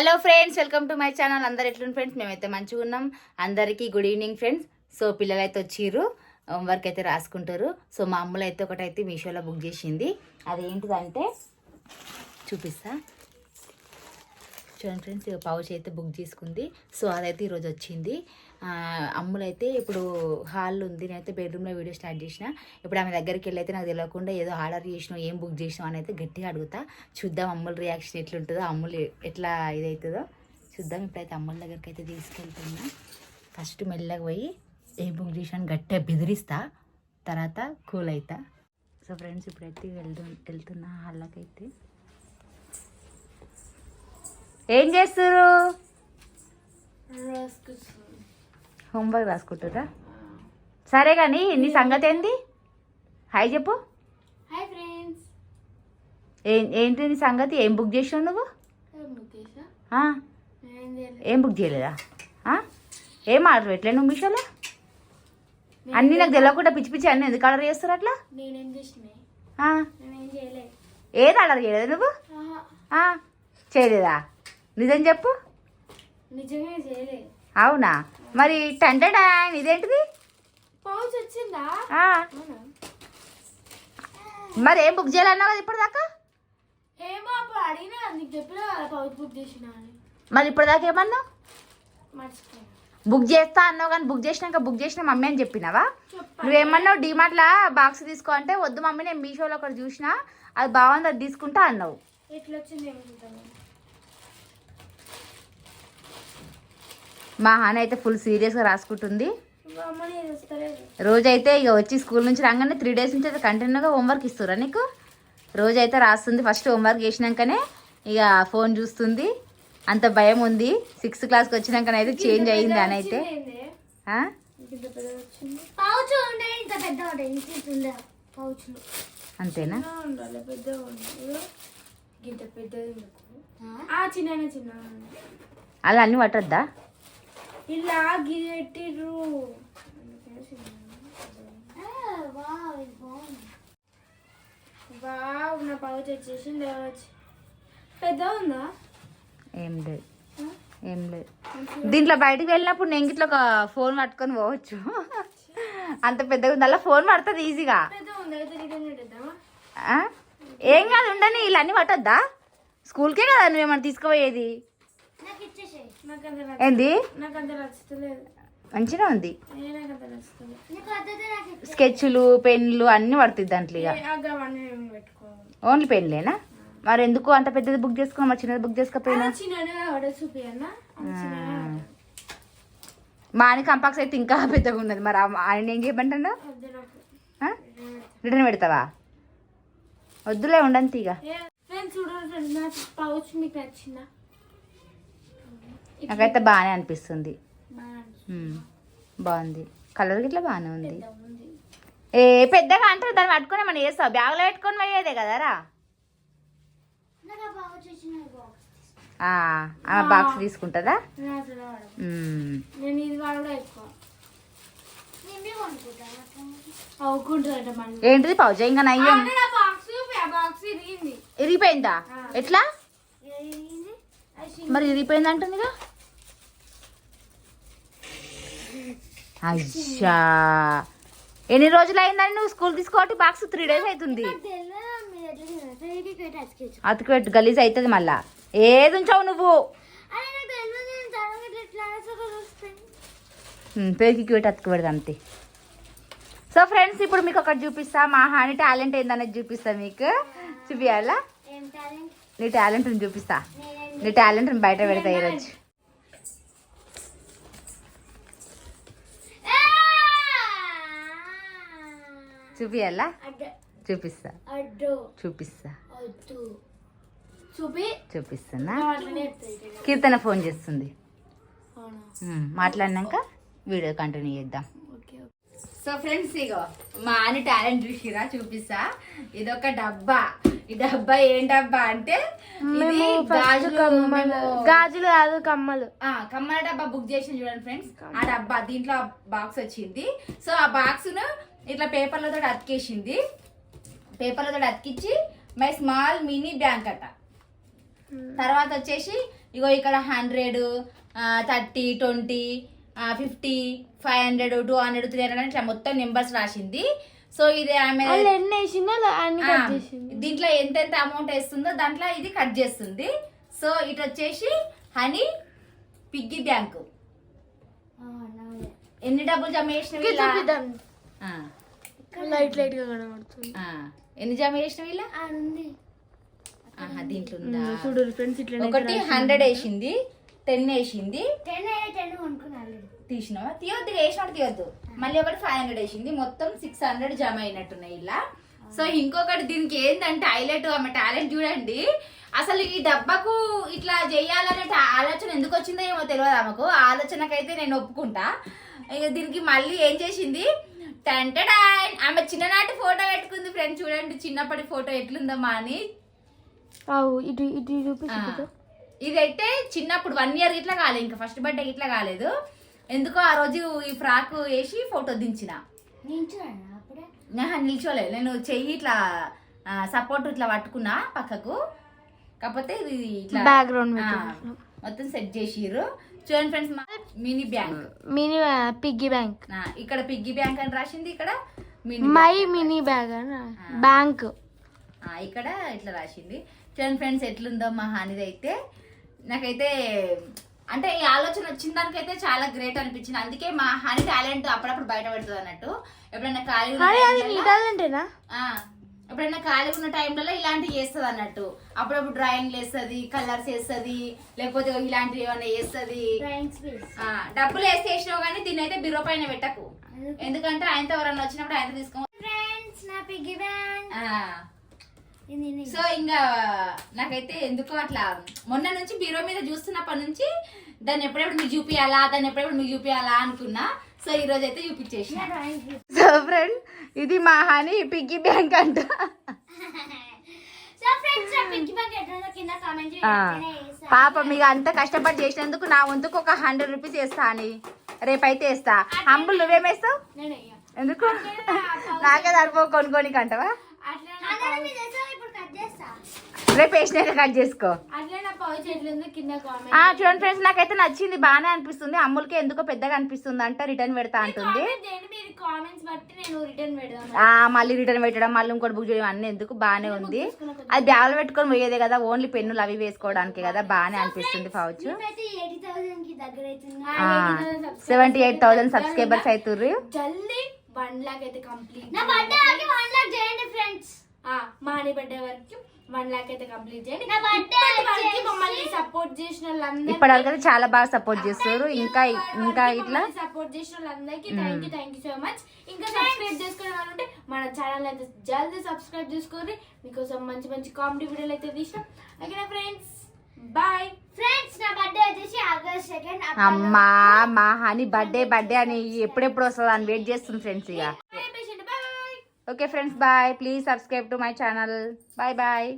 Hello friends welcome to my channel అందరు ఎట్లున్న friends మేమైతే మంచిగా ఉన్నాం. అందరికీ గుడ్ ఈవినింగ్ ఫ్రెండ్స్ సో పిల్లలు అయితే వచ్చిర్రు. వర్క్ అయితే రాసుకుంటారు. సో మా అమ్మలు అయితే ఒకటైతే మీషోలో బుక్ చేసింది. అది ఏంటిదంటే చూపిస్తా. చూడండి ఫ్రెండ్స్ పౌచ్ అయితే బుక్ చేసుకుంది. సో అదైతే ఈరోజు వచ్చింది. అమ్ములైతే ఇప్పుడు హాల్ ఉంది. నేనైతే బెడ్రూమ్లో వీడియో స్టార్ట్ చేసిన. ఇప్పుడు ఆమె దగ్గరికి వెళ్ళి అయితే నాకు తెలియకుండా ఏదో ఆర్డర్ చేసినావు ఏం బుక్ చేసినావు అని అయితే గట్టిగా అడుగుతా. చూద్దాం అమ్ముల రియాక్షన్ ఎట్లుంటుందో అమ్ములు ఎట్లా ఇదవుతుందో చూద్దాం. ఇప్పుడైతే అమ్ముల దగ్గరికి అయితే తీసుకెళ్తున్నా. ఫస్ట్ మెల్లగా పోయి ఏం బుక్ చేసాను గట్టిగా బెదిరిస్తా. తర్వాత కూల్ అవుతా సో ఫ్రెండ్స్ ఇప్పుడైతే వెళ్తు వెళ్తున్నా హాల్లోకైతే ఏం చేస్తారు హోంవర్క్ రాసుకుంటారా సరే కానీ నీ సంగతి ఏంది? హాయ్ చెప్పు. Hi friends. ఏం ఏంటి నీ సంగతి? ఏం బుక్ చేసావు నువ్వు? ఏం బుక్ చేయలేదా? ఏం ఆర్డర్ పెట్టలే నువ్వు మీషోలో? అన్నీ నాకు తెలియకుండా పిచ్చి పిచ్చి అన్నీ ఎందుకు ఆర్డర్ చేస్తారు అట్లా? ఏది ఆర్డర్ చేయలేదు నువ్వు? చేయలేదా? నిజం చెప్పు. నిజంగా చేయలేదు అవునా? మరి టెంటెడ్ ఇదేంటిది? పౌచ్ వచ్చిందా? మరి ఏం బుక్ చేయాలన్నావు కదా ఇప్పటిదాకా? ఏమో అప్పుడు అడిగినా నీకు చెప్పినా పౌచ్ బుక్ చేసిన మరి ఇప్పటిదాకా ఏమన్నావు? బుక్ చేస్తా అన్నావు కానీ బుక్ చేసినాక బుక్ చేసిన మమ్మీ అని చెప్పినావా? చెప్పా నువ్వేమన్నావు డిమార్ట్లా బాక్స్ తీసుకో అంటే వద్దు మమ్మీ నేను మీషోలో ఒకటి చూసిన అది బాగుంది అది తీసుకుంటా అన్నావు. ఎట్లా వచ్చింది ఏమో చూద్దాం మా హాని అయితే ఫుల్ సీరియస్గా రాసుకుంటుంది. రోజైతే ఇక వచ్చి స్కూల్ నుంచి రాగానే త్రీ డేస్ నుంచి అయితే కంటిన్యూగా హోంవర్క్ ఇస్తురా నీకు? రోజైతే రాస్తుంది. ఫస్ట్ హోంవర్క్ చేసినాకనే ఇక ఫోన్ చూస్తుంది. అంత భయం ఉంది. సిక్స్త్ క్లాస్కి వచ్చినాకనైతే చేంజ్ అయ్యింది అని అయితే. ఆ? ఇంత పెద్ద వచ్చింది. పౌచ్ ఉండే ఇంత పెద్ద ఉండే ఇంత ఉండే పౌచ్లు అంతేనా? ఉండాలి పెద్దగా ఉండాలి. ఇంత పెద్దది ఆ? చిన్న చిన్న అలా అన్ని పట్టద్దా? ఇలా గిరెట్టిర్రు వావ్ నా పౌచ్ వచ్చేసి లేవచ్చు పెద్ద ఉందా? ఏం లేదు. ఏం లేదు. దీంట్లో బయటికి వెళ్ళినప్పుడు నేను ఇట్లా ఒక ఫోన్ పట్టుకొని పోవచ్చు. అంత పెద్దగా ఉంది? అలా ఫోన్ పడుతుంది ఈజీగా? ఏం కాదు ఉండని ఇలా అన్ని పట్టద్దా? స్కూల్కే కదా నువ్వేమన్నా తీసుకుపోయేది? ఏంది? మంచిగా ఉంది. స్కెచ్లు పెన్లు అన్నీ పడుతుంది దాంట్లో ఇక. ఓన్లీ పెన్లేనా మరి ఎందుకు అంత పెద్దది బుక్ చేసుకున్నా మరి చిన్నది బుక్ చేసుకోపోయినా? మా ఆయన కంపాక్స్ అయితే ఇంకా పెద్దగా ఉన్నది. మరి ఆ- ఆయన ఏం చేయమంటాడు రిటర్న్ పెడతావా? వద్దులే ఉండంతి ఇక. ఫ్రెండ్స్ చూడండి ఫ్రెండ్స్ నా పౌచ్ మీకు నచ్చిందా? నాకైతే బాగానే అనిపిస్తుంది. బాగుంది. కలర్ గిట్లా బాగానే ఉంది. ఏ పెద్దగా అంటే దాన్ని పట్టుకొని మనం వేస్తావు బ్యాగ్లో పెట్టుకొని పోయేదే కదరా ఆమె బాక్స్ తీసుకుంటుందా? ఏంటిది పౌచ ఇంకా నయ్యం. ఇరిగిపోయిందా. ఎట్లా? మరి ఇరిగిపోయింది అంటుందిగా అయ్యా. ఎన్ని రోజులు అయిందని నువ్వు స్కూల్ తీసుకోవటి బాక్స్ త్రీ డేస్ అవుతుంది. అతికి పెట్టు గలీజ్ అవుతుంది మళ్ళా. ఏది ఉంచావు నువ్వు? పేరుకి పెట్టి అతికి పెడదు అంతే. సో ఫ్రెండ్స్ ఇప్పుడు మీకు ఒకటి చూపిస్తా. మా హాని టాలెంట్ ఏందనేది చూపిస్తా మీకు. చూపియాలా? నీ టాలెంట్ చూపిస్తా. నీ టాలెంట్ బయట పెడతా ఈరోజు. చూపియాలా? చూపిస్తా. చూపిస్తా. చూపిస్తున్నా. కీర్తన ఫోన్ చేస్తుంది. మాట్లాడినాక వీడియో కంటిన్యూ చేద్దాం. ఓకే సో ఫ్రెండ్స్ ఇగో మా అని టాలెంట్ చూసిరా? చూపిస్తా. ఇదొక డబ్బా. ఈ డబ్బా ఏం డబ్బా అంటే ఇది గాజులు కాదు కమ్మలు. ఆ, కమ్మల డబ్బా బుక్ చేసిన చూడండి ఫ్రెండ్స్. ఆ డబ్బా దీంట్లో బాక్స్ వచ్చింది. సో ఆ బాక్స్ను ఇట్లా పేపర్లతో అతికేసింది. పేపర్లతో అతికిచ్చి మై స్మాల్ మినీ బ్యాంక్ అట. తర్వాత వచ్చేసి ఇగో ఇక్కడ hundred thirty twenty fifty five hundred two hundred three hundred ఇట్లా మొత్తం నెంబర్స్ రాసింది. సో ఇది ఆమె దీంట్లో ఎంత ఎంత అమౌంట్ వేస్తుందో దాంట్లో ఇది కట్ చేస్తుంది. సో ఇటు వచ్చేసి హనీ పిగ్గీ బ్యాంకు ఎన్ని డబ్బులు జమ ఆ, లైట్ లైట్గా కనబడుతుంది. ఆ. ఎన్ని జమ చేసినవి ఇలా ఆహా, దీంట్లో చూడు ఫ్రెండ్స్ ఇట్లా ఒకటి హండ్రెడ్ వేసింది టెన్ వేసింది. టెన్ టెన్ కొనుక్కున్నాను తీసినావా? తీయొద్దు వేసినట్టు తీయొద్దు. మళ్ళీ ఒకటి ఫైవ్ హండ్రెడ్ వేసింది. మొత్తం సిక్స్ హండ్రెడ్ జమ అయినట్టున్నాయి ఇలా. సో ఇంకొకటి దీనికి ఏంటంటే హైలైట్ ఆమె టాలెంట్ చూడండి. అసలు ఈ డబ్బాకు ఇట్లా చేయాలనే ఆలోచన ఎందుకు వచ్చిందో ఏమో తెలియదు ఆమెకు. ఆ ఆలోచనకైతే నేను ఒప్పుకుంటా. ఇక దీనికి మళ్ళీ ఏం చేసింది? టంటడాయ్ ఆమె చిన్ననాటి ఫోటో పెట్టుకుంది ఫ్రెండ్ చూడండి చిన్నప్పటి ఫోటో ఎట్లుందమ్మా అని అవు ఇటు ఇటు ఆ. చూపిస్తుంది ఇదైతే చిన్నప్పుడు వన్ ఇయర్ ఇట్లా కాలేదు ఇంకా ఫస్ట్ బర్త్డే ఇట్లా కాలేదు. ఎందుకో ఆ రోజు ఈ ఫ్రాక్ వేసి ఫోటో దించిన. నేను చూడండి అప్పుడే? ఆహా, నిల్చోలే. నేను చెయ్యి ఇట్లా సపోర్ట్ ఇట్లా పట్టుకున్నా పక్కకు. కాకపోతే ఇది ఇట్లా బ్యాక్గ్రౌండ్ మొత్తం సెట్ చేసిర్రు. చూడండి friends mini bank. Mini piggy bank. ఇక్కడ పిగ్గీ బ్యాంక్ అని రాసింది ఇక్కడ mini my mini bag bank. ఆ, ఇక్కడ ఇట్లా రాసింది. చూడండి ఫ్రెండ్స్ ఎట్లుందో మా హానిది అయితే నాకైతే అంటే ఈ ఆలోచన వచ్చిన దానికైతే చాలా గ్రేట్ అనిపించింది. అందుకే మా హనీ టాలెంట్ అప్పుడప్పుడు బయట పెడుతుంది అన్నట్టు. ఎప్పుడైనా ఖాళీ టాలెంటేనా? ఎప్పుడైనా ఖాళీ ఉన్న టైంలలో ఇలాంటివి చేస్తుంది అన్నట్టు. అప్పుడప్పుడు డ్రాయింగ్ వేస్తుంది కలర్స్ వేస్తుంది లేకపోతే ఇలాంటివి ఏమైనా వేస్తుంది డబ్బులు వేసి వేసినావు కానీ దీన్ని అయితే బిర్రో పైన పెట్టకు. ఎందుకంటే ఆయనతో ఎవరన్నా వచ్చినప్పుడు ఆయన తీసుకో. సో ఇంకా నాకైతే ఎందుకో అట్లా మొన్న నుంచి బీరో మీద చూస్తున్నప్పటి నుంచి దాన్ని ఎప్పుడెప్పుడు మీకు చూపియాలా దాన్ని ఎప్పుడెప్పుడు మీకు చూపియాలా అనుకున్నా సో ఈ రోజు అయితే చూపించేసిన. స్పేస్ సో ఫ్రెండ్ ఇది మా హాని పిగ్గీ బ్యాంక్ అంట. పాప మీకు అంత కష్టపడి చేసినందుకు నా వంతుకు ఒక హండ్రెడ్ రూపీస్ వేస్తా అని. రేపైతే వేస్తా. అంబుల్ నువ్వేమేస్తావు. ఎందుకు? నాకే సరిపో కొనుక్కోనికి అంటవా రేపు వేసినాక కట్ చేసుకో. చూడండి ఫ్రెండ్స్ నాకైతే నచ్చింది బాగానే అనిపిస్తుంది. అమ్ములకి ఎందుకో పెద్దగా అనిపిస్తుంది అంట రిటర్న్ పెడతా అంటుంది. కామెంట్ చేయండి మీరు కామెంట్స్ బట్టి నేను రిటర్న్ పెడదాం ఆ మళ్ళీ రిటర్న్ పెట్టడం మళ్ళీ ఇంకోటి బుక్ చేయడం అన్ని ఎందుకు? బాగానే ఉంది. అది బ్యాగులు పెట్టుకొని పోయేదే కదా ఓన్లీ పెన్నులు అవి వేసుకోవడానికి కదా బాగానే అనిపిస్తుంది అవుతుంది సెవెంటీ ఎయిట్ థౌసండ్ సబ్స్క్రైబర్స్ అవుతుర్రు వన్ లాక్ అయితే కంప్లీట్ నా బర్త్డే వన్ లాక్ చేయండి ఫ్రెండ్స్ మా బర్త్డే వరకు. వన్ లాక్ అయితే కంప్లీట్ చేయండి. ఇప్పటి మమ్మల్ని సపోర్ట్ చేసిన వాళ్ళందరికీ ఇప్పటివరకు అయితే చాలా బాగా సపోర్ట్ చేస్తారు ఇంకా ఇంకా ఇట్లా సపోర్ట్ చేసిన వాళ్ళందరికీ thank you thank you so much ఇంకా సబ్స్క్రైబ్ చేసుకునే వాళ్ళు ఉంటే మన ఛానల్ అయితే జల్దీ సబ్స్క్రైబ్ చేసుకోండి. మీకోసం మంచి మంచి కామెడీ వీడియోలు అయితే తీసినాం ఓకేనా ఫ్రెండ్స్ బాయ్ ఫ్రెండ్స్ నా బర్త్డే వచ్చేసి ఆగస్ట్ సెకండ్ అమ్మా మా హనీ బర్త్డే బర్త్డే అని ఎప్పుడెప్పుడు వస్తుందో అని వెయిట్ చేస్తుంది ఫ్రెండ్స్ ఇక. Okay friends bye please subscribe to my channel bye bye